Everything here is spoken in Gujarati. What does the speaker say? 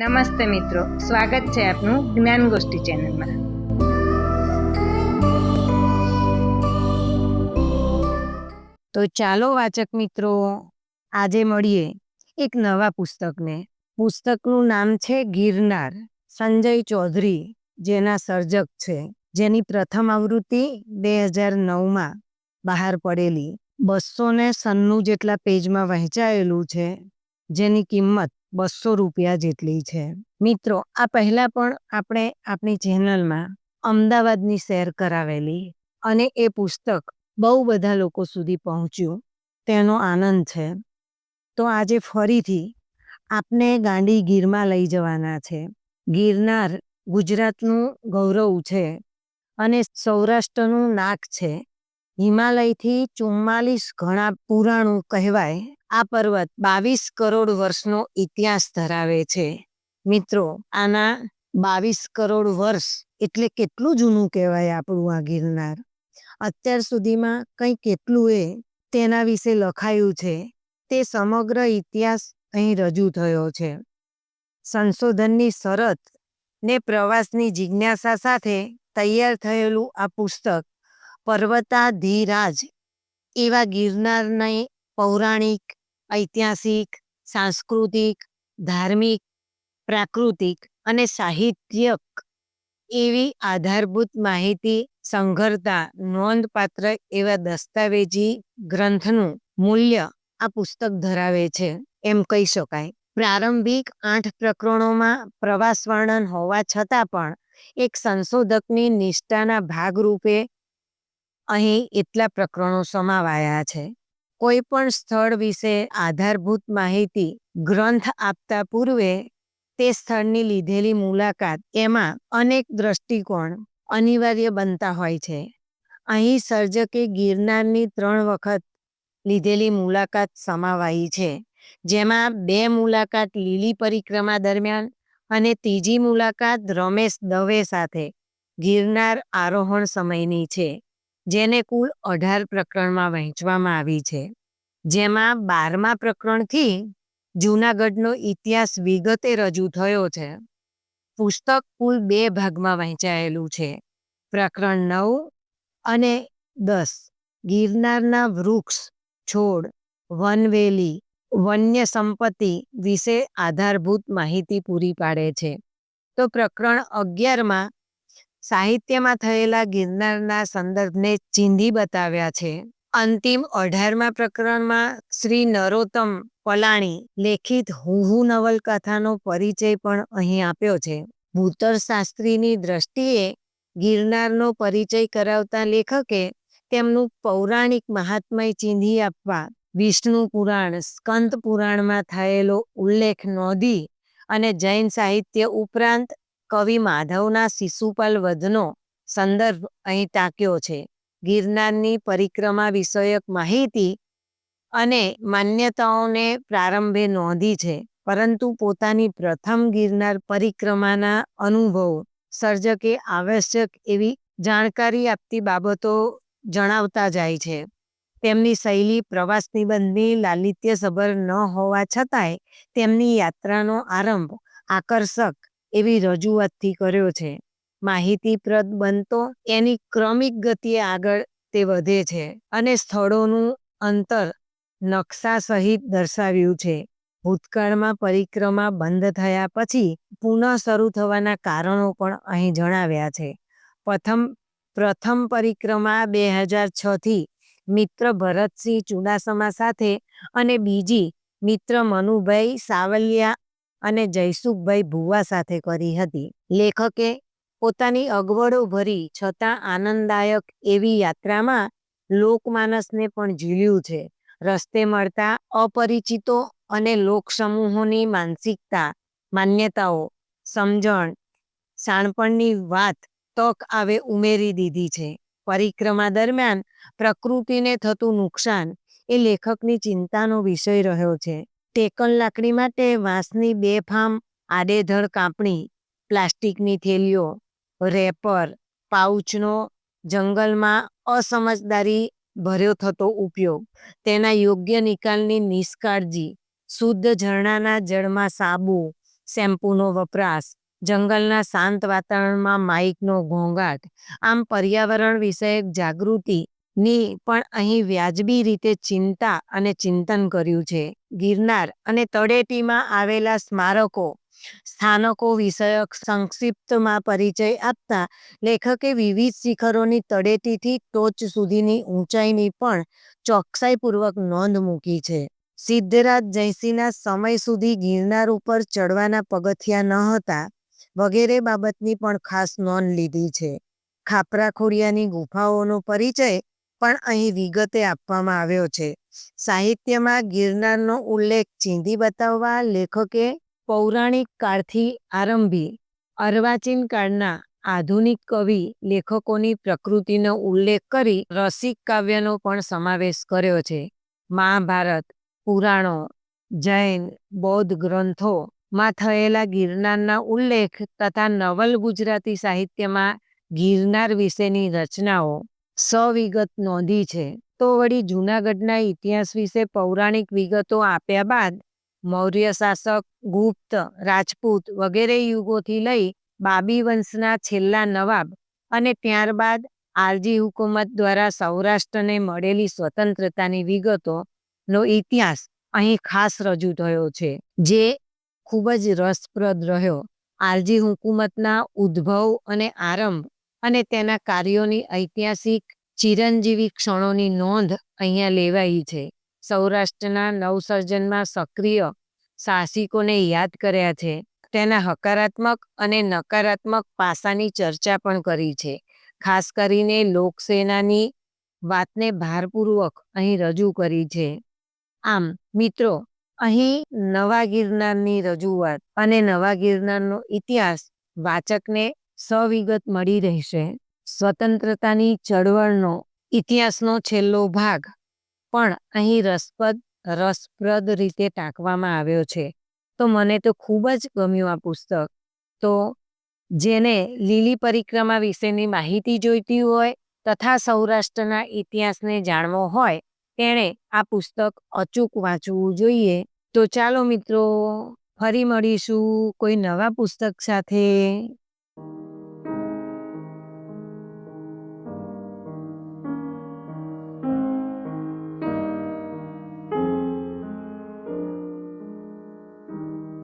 નમસ્તે મિત્રો, સ્વાગત છે આપનું જ્ઞાન ગોષ્ઠી ચેનલમાં. તો ચાલો વાચક મિત્રો, આજે મળીએ એક નવા પુસ્તકને. પુસ્તકનું નામ છે ગિરનાર, સંજય ચૌધરી, જેના સર્જક છે. જેની પ્રથમ આવૃત્તિ બે હજાર નવમાં બહાર પડેલી. બસો ને સન્નું જેટલા પેજમાં વહેંચાયેલું છે, જેની કિંમત બસો રૂપિયા જેટલી છે. મિત્રો, આ પહેલા પણ આપણે આપણી ચેનલમાં અમદાવાદની શેર કરાવેલી અને એ પુસ્તક બહુ બધા લોકો સુધી પહોંચ્યું. તેનો આનંદ છે. તો આજે ફરીથી આપને ગાંડી ગીરમાં લઈ જવાના છે. ગિરનાર ગુજરાતનું ગૌરવ છે અને સૌરાષ્ટ્રનું નાક છે. હિમાલયથી ચુમ્માલીસ ઘણા પુરાણું કહેવાય આ પર્વત બાવીસ કરોડ વર્ષનો ઇતિહાસ ધરાવે છે. મિત્રો, આના બાવીસ કરોડ વર્ષ એટલે કેટલું જૂનું કહેવાય આપણું આ ગિરનાર? અત્યાર સુધીમાં કંઈ કેટલું એ તેના વિશે લખાયું છે. તે સમગ્ર ઇતિહાસ અહીં રજૂ થયો છે. સંશોધનની શરત ને પ્રવાસની જિજ્ઞાસા સાથે તૈયાર થયેલું આ પુસ્તક, પર્વતાધિરાજ, એવા ગિરનારની પૌરાણિક ઐતિહાસિક, સાંસ્કૃતિક, ધાર્મિક, પ્રાકૃતિક અને સાહિત્યક એવી આધારભૂત માહિતી સંઘરતા નોંધપાત્ર એવા દસ્તાવેજી ગ્રંથનું મૂલ્ય આ પુસ્તક ધરાવે છે. એમ કહી શકાય. પ્રારંભિક આઠ પ્રકરણોમાં પ્રવાસ વર્ણન હોવા છતાં પણ એક સંશોધકની નિષ્ઠાના ભાગરૂપે અહીં એટલા પ્રકરણો સમાવાયા છે. કોઈ પણ સ્થળ વિશે આધારભૂત માહિતી, ગ્રંથ આપતા પૂર્વે તે સ્થળની લીધેલી મુલાકાત એમાં અનેક દ્રષ્ટિકોણ અનિવાર્ય બનતા હોય છે. અહીં સર્જકે ગિરનારની ત્રણ વખત લીધેલી મુલાકાત સમાવાઈ છે, જેમાં બે મુલાકાત લીલી પરિક્રમા દરમિયાન અને ત્રીજી મુલાકાત રમેશ દવે સાથે ગિરનાર આરોહણ સમયની છે. જેને કુલ અઢાર પ્રકરણમાં વહેંચવામાં આવી છે. જેમાં બારમા પ્રકરણથી જૂનાગઢનો ઇતિહાસ વિગતે રજૂ થયો છે. પુસ્તક કુલ બે ભાગમાં વહેંચાયેલું છે. પ્રકરણ નવ અને દસ. ગિરનારના વૃક્ષ, છોડ, વનવેલી વન્ય સંપત્તિ વિશે આધારભૂત માહિતી પૂરી પાડે છે. તો પ્રકરણ અગિયારમાં સાહિત્યમાં થયેલા ગિરનારના સંદર્ભને ચીંધી બતાવ્યા છે. અંતિમ અઢારમા પ્રકરણમાં શ્રી નરોત્તમ પલાણી લેખિત હુહુ નવલકથાનો પરિચય પણ અહીં આપ્યો છે. ભૂતર શાસ્ત્રીની દ્રષ્ટિએ ગિરનારનો પરિચય કરાવતા લેખકે તેમનું પૌરાણિક મહાત્મય ચીંધી આપવા વિષ્ણુ પુરાણ, સ્કંદ પુરાણમાં થયેલો ઉલ્લેખ નોંધી અને જૈન સાહિત્ય ઉપરાંત કવિ માધવના શિશુપાલ વધનો સંદર્ભ અહીં ટાંક્યો છે. ગિરનારની પરિક્રમા વિષયક માહિતી અને માન્યતાઓને પ્રારંભે નોંધી છે, પરંતુ પોતાની પ્રથમ ગિરનાર પરિક્રમાના અનુભવો સર્જકે આવશ્યક એવી જાણકારી આપતી બાબતો જણાવતા જાય છે. તેમની શૈલી, પ્રવાસ નિબંધની લાલિત્યસભર ન હોવા છતાંય તેમની યાત્રાનો આરંભ આકર્ષક એવી રજૂઆતથી કર્યો છે. માહિતીપ્રદ બનતો એની ક્રમિક ગતિએ આગળ તે વધે છે અને સ્થળોનું અંતર નકશા સહિત દર્શાવ્યું છે. ભૂતકાળમાં પરિક્રમા બંધ થયા પછી પુનઃ શરૂ થવાના કારણો પણ અહીં જણાવ્યા છે. પ્રથમ પ્રથમ પરિક્રમા બે હજાર છથી મિત્ર ભરતસિંહ ચુડાસમા સાથે અને બીજી મિત્ર મનુભાઈ સાવલિયા અને જયસુખભાઈ ભુવા સાથે કરી હતી. લેખકે પોતાની અગવડો ભરી છતાં આનંદદાયક એવી યાત્રામાં લોકમાનસને પણ ઝીલ્યું છે. રસ્તે મળતા અપરિચિતો અને લોકસમૂહોની માનસિકતા, માન્યતાઓ, સમજણ શાણપણની વાત તક આવે ઉમેરી દીધી છે. પરિક્રમા દરમિયાન પ્રકૃતિને થતું નુકસાન એ લેખકની ચિંતાનો વિષય રહ્યો છે. ટેકન લાકડી માટે વાંસની બેફામ આડેધડ કાપણી, પ્લાસ્ટિકની થેલીઓ, રેપર, પાઉચનો જંગલમાં અસમજદારી ભર્યો થતો ઉપયોગ, તેના યોગ્ય નિકાલની નિષ્કાળજી, શુદ્ધ ઝરણાના જળમાં સાબુ, શેમ્પૂનો વપરાશ, જંગલના શાંત વાતાવરણમાં માઇકનો ઘોંઘાટ, આમ પર્યાવરણ વિષયક જાગૃતિની પણ અહીં વ્યાજબી રીતે ચિંતા અને ચિંતન કર્યું છે. ગિરનાર અને તળેટીમાં આવેલા સ્મારકો, સ્થાનકો વિષયક સંક્ષિપ્તમાં પરિચય આપતા લેખકે વિવિધ શિખરોની તળેટીથી ટોચ સુધીની ઊંચાઈની પણ ચોકસાઈપૂર્વક નોંધ મૂકી છે. સિદ્ધરાજ જયસિંહના સમય સુધી ગિરનાર ઉપર ચડવાના પગથિયા ન હતા, વગેરે બાબતની પણ ખાસ નોંધ લીધી છે. ખાપરા ખોડિયાની ગુફાઓનો પરિચય પણ અહીં વિગતે આપવામાં આવ્યો છે. સાહિત્યમાં ગિરનારનો ઉલ્લેખ ચીંધી બતાવવા લેખકે પૌરાણિક કાળથી આરંભી અર્વાચીન કાળના આધુનિક કવિ લેખકોની પ્રકૃતિનો ઉલ્લેખ કરી રસિક કાવ્યનો પણ સમાવેશ કર્યો છે. મહાભારત, પુરાણો, જૈન, બૌદ્ધ ગ્રંથોમાં થયેલા ગિરનારના ઉલ્લેખ તથા નવલ ગુજરાતી સાહિત્યમાં ગિરનાર વિશેની રચનાઓ સવિગત નોંધી છે. તો વળી જૂનાગઢના ઇતિહાસ વિશે પૌરાણિક વિગતો આપ્યા બાદ મૌર્ય શાસક ગુપ્ત, રાજપૂત વગેરે યુગોથી લઈ બાબી વંશના છેલ્લા નવાબ અને ત્યારબાદ આરજી હુકુમત દ્વારા સૌરાષ્ટ્રને મળેલી સ્વતંત્રતાની વિગતોનો ઇતિહાસ અહીં ખાસ રજૂ થયો છે, જે ખૂબ જ રસપ્રદ રહ્યો. આલજી હુકુમતના ઉદ્ભવ અને આરંભ અને તેના કાર્યોની ઐતિહાસિક ચિરંજીવી ક્ષણોની નોંધ અહીંયા લેવાઈ છે. સૌરાષ્ટ્રના નવસર્જનમાં સક્રિય સાહસિકોને યાદ કર્યા છે. તેના હકારાત્મક અને નકારાત્મક પાસાની ચર્ચા પણ કરી છે. ખાસ કરીને લોકસેનાની વાતને ભારપૂર્વક અહીં રજૂ કરી છે. આમ, મિત્રો, અહીં નવા ગિરનારની રજૂઆત અને નવા ગિરનારનો ઇતિહાસ વાચકને સવિગત મળી રહેશે. સ્વતંત્રતાની ચળવળનો ઇતિહાસનો છેલ્લો ભાગ પણ અહીં રસપ્રદ રસપ્રદ રીતે ટાંકવામાં આવ્યો છે. તો મને તો ખૂબ જ ગમ્યું આ પુસ્તક. તો જેને લીલી પરિક્રમા વિશેની માહિતી જોઈતી હોય તથા સૌરાષ્ટ્રના ઇતિહાસને જાણવો હોય તેણે આ પુસ્તક અચૂક વાંચવું જોઈએ. તો ચાલો મિત્રો, ફરી મળીશું કોઈ નવા પુસ્તક સાથે.